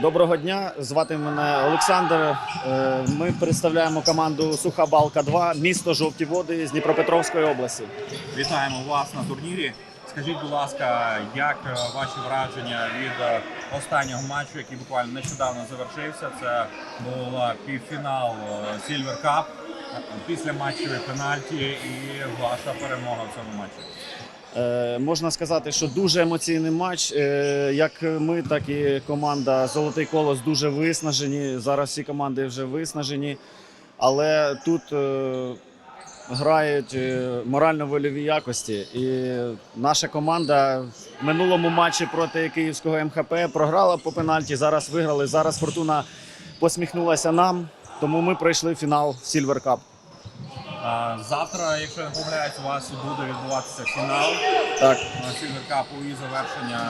Доброго дня, звати мене Олександр. Е, Ми представляємо команду Суха Балка 2, місто Жовті Води з Дніпропетровської області. Вітаємо вас на турнірі. Скажіть, будь ласка, як е, ваші враження від е, останнього матчу, який буквально нещодавно завершився? Це був півфінал Silver Cup, після матчеві пенальті і ваша перемога в цьому матчі. Е, Можна сказати, що дуже емоційний матч. Е, Як ми, так і команда Золотий Колос дуже виснажені. Зараз всі команди вже виснажені. Але тут е, грають морально-вольові якості. І наша команда в минулому матчі проти київського МХП програла по пенальті. Зараз виграли. Зараз фортуна посміхнулася нам. Тому ми пройшли фінал Silver Cup. Завтра, якщо я не помиляюсь, у вас буде відбуватися фінал Так. Silver і завершення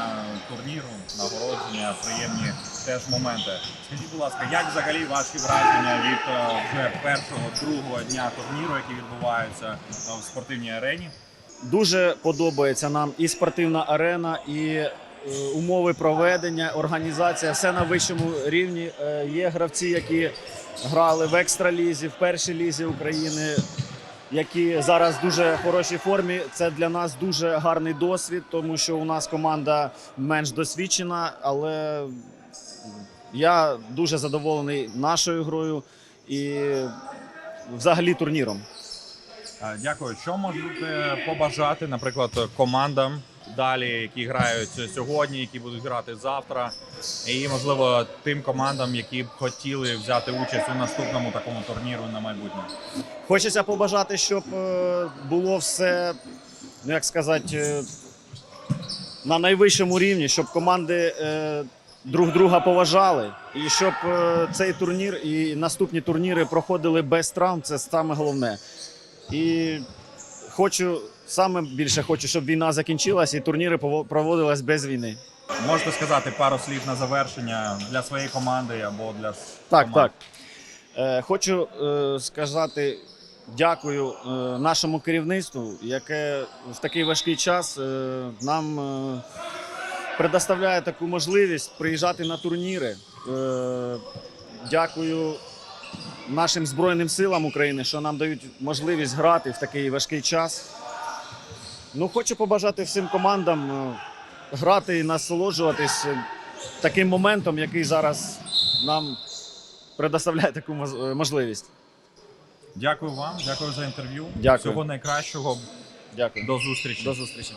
турніру, нагородження, приємні теж моменти. Скажіть, будь ласка, як взагалі ваші враження від е, вже першого, другого дня турніру, який відбувається е, в спортивній арені? Дуже подобається нам і спортивна арена, і е, умови проведення, організація, все на вищому рівні. Є гравці, які грали в екстралізі, в першій лізі України, які зараз дуже хорошій формі. Це для нас дуже гарний досвід, тому що у нас команда менш досвідчена, але я дуже задоволений нашою грою і взагалі турніром. Е, Дякую. Що можете побажати, наприклад, командам далі, які грають сьогодні, які будуть грати завтра, і можливо тим командам, які б хотіли взяти участь у наступному такому турніру на майбутнє? Хочеться побажати, щоб е, було все, ну як сказати, е, на найвищому рівні, щоб команди е, друг друга поважали, і щоб цей турнір і наступні турніри проходили без травм. Це саме головне. І хочу саме більше хочу, щоб війна закінчилась і турніри проводились без війни. Можете сказати пару слів на завершення для своєї команди або для Так, команд? так. Е, хочу е, сказати дякую е, нашому керівництву, яке в такий важкий час е, нам е, предоставляє таку можливість приїжджати на турніри. Е, дякую нашим Збройним силам України, що нам дають можливість грати в такий важкий час. Ну, хочу побажати всім командам е, грати і насолоджуватись е, таким моментом, який зараз нам предоставляє таку е, можливість. Дякую вам, дякую за інтерв'ю. Дякую. Всього найкращого. Дякую. До зустрічі. До зустрічі.